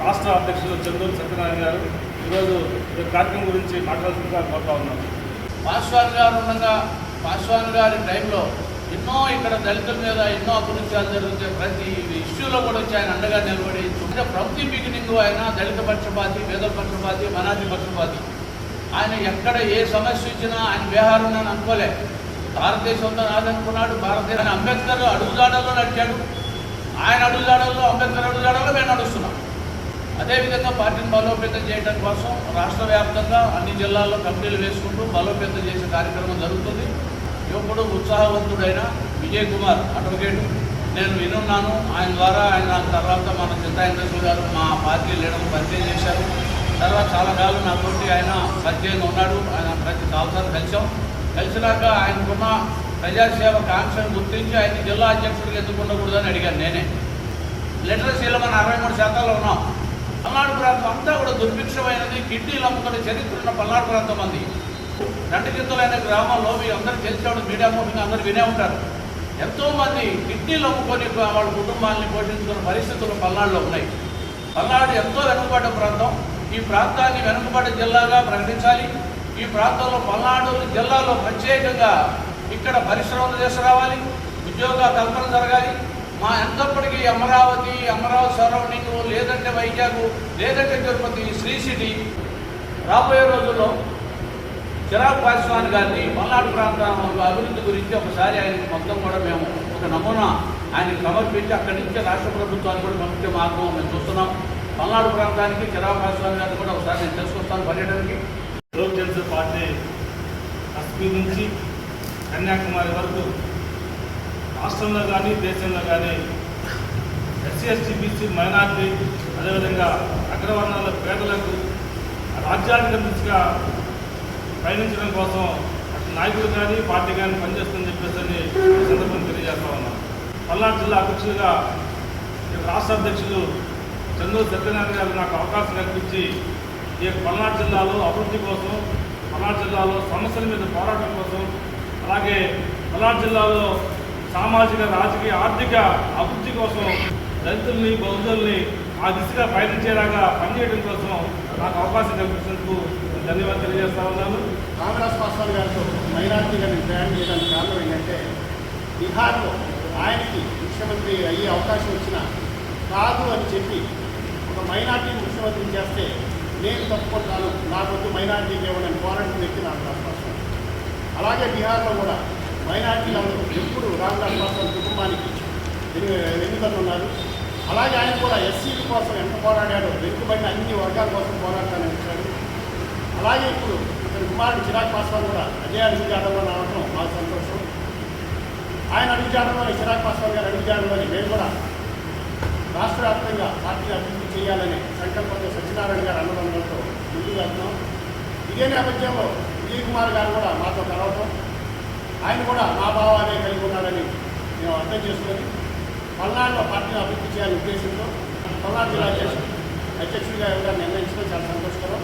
రాష్ట్ర అధ్యక్షులు చంద్రూరు సత్యనారాయణ గారు ఈరోజు ఈ కార్యక్రమం గురించి మాట్లాడాల్సిందిగా కోరుతా ఉన్నాం. పాస్వాన్ గారు ఉండగా పాస్వాన్ గారి టైంలో ఎన్నో ఇక్కడ దళితుల మీద ఎన్నో అభివృద్ధాలు జరుగుతాయి. ప్రతి ఇష్యూలో కూడా వచ్చి ఆయన అండగా నిలబడి అంటే ప్రతి బిగినింగ్ ఆయన దళిత పక్షపాతి వేద పక్షపాతి మనాది పక్షపాతి. ఆయన ఎక్కడ ఏ సమస్య ఇచ్చినా ఆయన బీహార్ అని అనుకోలే. భారతదేశంలో నాదనుకున్నాడు భారతదేశం అంబేద్కర్ అడుగుజాడల్లో నడిచాడు. ఆయన అడుగుజాడల్లో అంబేద్కర్ అడుగుజాడల్లో మేము నడుస్తున్నాం. అదేవిధంగా పార్టీని బలోపేతం చేయడం కోసం రాష్ట్ర వ్యాప్తంగా అన్ని జిల్లాల్లో కమిటీలు వేసుకుంటూ బలోపేతం చేసే కార్యక్రమం జరుగుతుంది. యువకుడు ఉత్సాహవంతుడైన విజయ్ కుమార్ అడ్వకేట్. నేను వినున్నాను. ఆయన ద్వారా ఆయన తర్వాత మన చింతాయంద్రసు గారు మా పార్టీ లీడర్ పరిచయం చేశారు. తర్వాత చాలా కాలం నాతోటి ఆయన పరిచయంగా ఉన్నాడు. ఆయన ప్రతి సంవత్సరం కలిసాం. కలిసినాక ఆయనకున్న ప్రజాసేవ కాంక్షను గుర్తించి ఆయన జిల్లా అధ్యక్షుడికి ఎందుకు ఉండకూడదని అడిగాను నేనే. లిటరసీలో మన అరవై మూడు శాతాల్లో ఉన్నాం. పల్నాడు ప్రాంతం అంతా కూడా దుర్భిక్షమైనది. కిడ్నీలు అమ్ముకునే చరిత్ర ఉన్న పల్నాడు ప్రాంతం మంది దండచిత్తులైన గ్రామాల్లో మీ అందరూ తెలిసేవాడు మీడియా మూలంగా అందరూ వినే ఉంటారు. ఎంతోమంది కిడ్నీలు అమ్ముకొని వాళ్ళ కుటుంబాన్ని పోషించుకున్న పరిస్థితులు పల్నాడులో ఉన్నాయి. పల్నాడు ఎంతో వెనుకబడ్డ ప్రాంతం. ఈ ప్రాంతాన్ని వెనుకబడ్డ జిల్లాగా ప్రకటించాలి. ఈ ప్రాంతంలో పల్నాడు జిల్లాలో ప్రత్యేకంగా ఇక్కడ పరిశ్రమలు తీసుకురావాలి. ఉద్యోగ కల్పన జరగాలి. మా ఎంతప్పటికీ అమరావతి అమరావతి సరౌండింగ్ లేదంటే వైజాగ్ లేదంటే తిరుపతి శ్రీ సిటీ రాబోయే రోజుల్లో చిరాగ్ పాస్వాన్ గారిని పల్నాడు ప్రాంతం అభివృద్ధి గురించి ఒకసారి ఆయనకి మొత్తం కూడా మేము ఒక నమూనా ఆయనకు సమర్పించి అక్కడి నుంచి రాష్ట్ర ప్రభుత్వాన్ని కూడా పంపించే మార్గం మేము చూస్తున్నాం. పల్నాడు ప్రాంతానికి చిరాగ్ పాస్వాన్ గారిని కూడా ఒకసారి నేను తెలుసుకొస్తాను పర్యటనకి. లోక్ జనతా పార్టీ కశ్మీర్ నుంచి కన్యాకుమారి వరకు రాష్ట్రంలో కానీ దేశంలో కానీ ఎస్సీ ఎస్టీ బీసీ మైనార్టీ అదేవిధంగా అగ్రవర్ణాల పేదలకు రాజ్యాధిక దిశగా పయనించడం కోసం నాయకులు కానీ పార్టీ కానీ పనిచేస్తుందని చెప్పేసి అని ఈ సందర్భంగా తెలియజేస్తా ఉన్నాం. పల్నాడు జిల్లా అధ్యక్షులుగా ఈ రాష్ట్ర అధ్యక్షులు చంద్రబాబు సత్యనారాయణ గారు నాకు అవకాశం కల్పించి ఈ పల్నాడు జిల్లాలో అభివృద్ధి కోసం పల్నాడు జిల్లాలో సమస్యల మీద పోరాటం కోసం అలాగే పల్నాడు జిల్లాలో సామాజిక రాజకీయ ఆర్థిక అభివృద్ధి కోసం దళితుల్ని బౌద్ధుల్ని ఆ దిశగా పయనించేలాగా పనిచేయడం కోసం నాకు అవకాశం కల్పించినందుకు ధన్యవాదాలు తెలియజేస్తా ఉన్నాను. కాంగ్రెస్ పాస్వాన్ గారితో మైనార్టీగా నేను ప్రయాణం చేయడానికి కారణం ఏంటంటే బీహార్లో ఆయనకి ముఖ్యమంత్రి అయ్యే అవకాశం వచ్చినా కాదు అని చెప్పి ఒక మైనార్టీని ముఖ్యమంత్రిని చేస్తే నేను తప్పుకుంటాను నాకొద్దు మైనార్టీకి ఇవ్వడానికి వారంటీ వ్యక్తి రామ్దాస్ పాస్వాన్ అలాగే బీహార్లో కూడా మైనార్టీలందరూ ఎప్పుడు రామ్దాస్ పాస్వాన్ కుటుంబానికి వెను- ఉన్నారు. అలాగే ఆయన కూడా ఎస్సీల కోసం ఎంత పోరాడాడో వెనుకబడిన అన్ని వర్గాల కోసం పోరాడతానని చెప్పాడు అలాగే ఇప్పుడు ఇతని కుమారుడు చిరాగ్ పాస్వాన్ కూడా అజయ్ అడుగుజాడలో రావడం మాకు సంతోషం. ఆయన అడుగుజాడలోని చిరాగ్ పాస్వాన్ గారు అడుగుజాడలోని మేము కూడా రాష్ట్ర వ్యాప్తంగా పార్టీ అభివృద్ధి చేయాలనే సంకల్పంతో సత్యనారాయణ గారు అన్నదండలతో ముందుకు వెళ్తున్నాం. ఇదే నేపథ్యంలో విజయ్ కుమార్ గారు కూడా మాతో కలవటం. ఆయన కూడా మా భావాలే కలిగి ఉన్నారని మేము అర్థం చేసుకొని పల్నాడులో పార్టీని అభివృద్ధి చేయాలనే ఉద్దేశంతో పల్నాడు జిల్లా అధ్యక్షుడు అధ్యక్షుడిగా ఎవరైనా నిర్ణయించడం చాలా సంతోషకరం.